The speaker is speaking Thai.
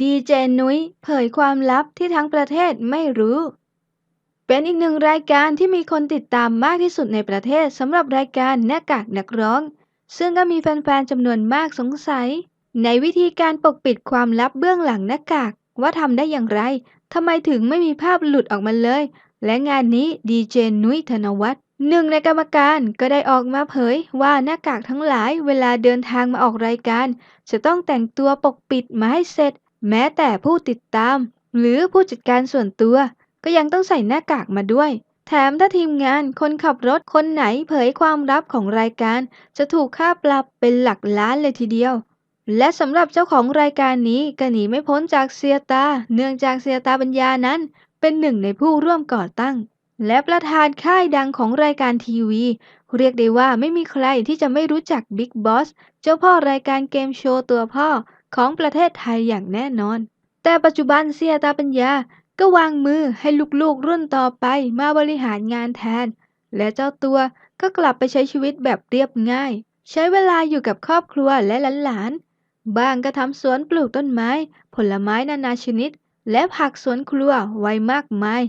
ดีเจนุ้ยเผยความลับที่ทั้งประเทศไม่รู้ เป็นอีกหนึ่งรายการที่มีคนติดตามมากที่สุดในประเทศสำหรับรายการหน้ากากนักร้อง ซึ่งก็มีแฟนๆจำนวนมากสงสัย ในวิธีการปกปิดความลับเบื้องหลังหน้ากากว่าทำได้อย่างไรทำไมถึงไม่มีภาพหลุดออกมาเลย และงานนี้ดีเจนุ้ยธนวัฒน์หนึ่งในกรรมการก็ได้ออกมาเผยว่าหน้ากากทั้งหลายเวลาเดินทางมาออกรายการ จะต้องแต่งตัวปกปิดมาให้เสร็จ แม้แต่ผู้ติดตาม หรือผู้จัดการส่วนตัว ก็ยังต้องใส่หน้ากากมาด้วย แถมถ้าทีมงานคนขับรถคนไหนเผยความลับของรายการ จะถูกค่าปรับเป็นหลักล้านเลยทีเดียว และสำหรับเจ้าของรายการนี้ก็หนีไม่พ้นจากเซียตา เนื่องจากเซียตาปัญญานั้น เป็นหนึ่งในผู้ร่วมก่อตั้ง และประธานค่ายดังของรายการทีวี เรียกได้ว่าไม่มีใครที่จะไม่รู้จักบิ๊กบอสเจ้าพ่อรายการเกมโชว์ตัวพ่อ ของประเทศไทยอย่างแน่นอน แต่ปัจจุบันเสียตาปัญญาก็วางมือให้ลูกๆรุ่นต่อไปมาบริหารงานแทน และเจ้าตัวก็กลับไปใช้ชีวิตแบบเรียบง่าย ใช้เวลาอยู่กับครอบครัวและหลานๆบ้างก็ทำสวนปลูกต้นไม้ ผลไม้นานาชนิด และผักสวนครัวไว้มากมาย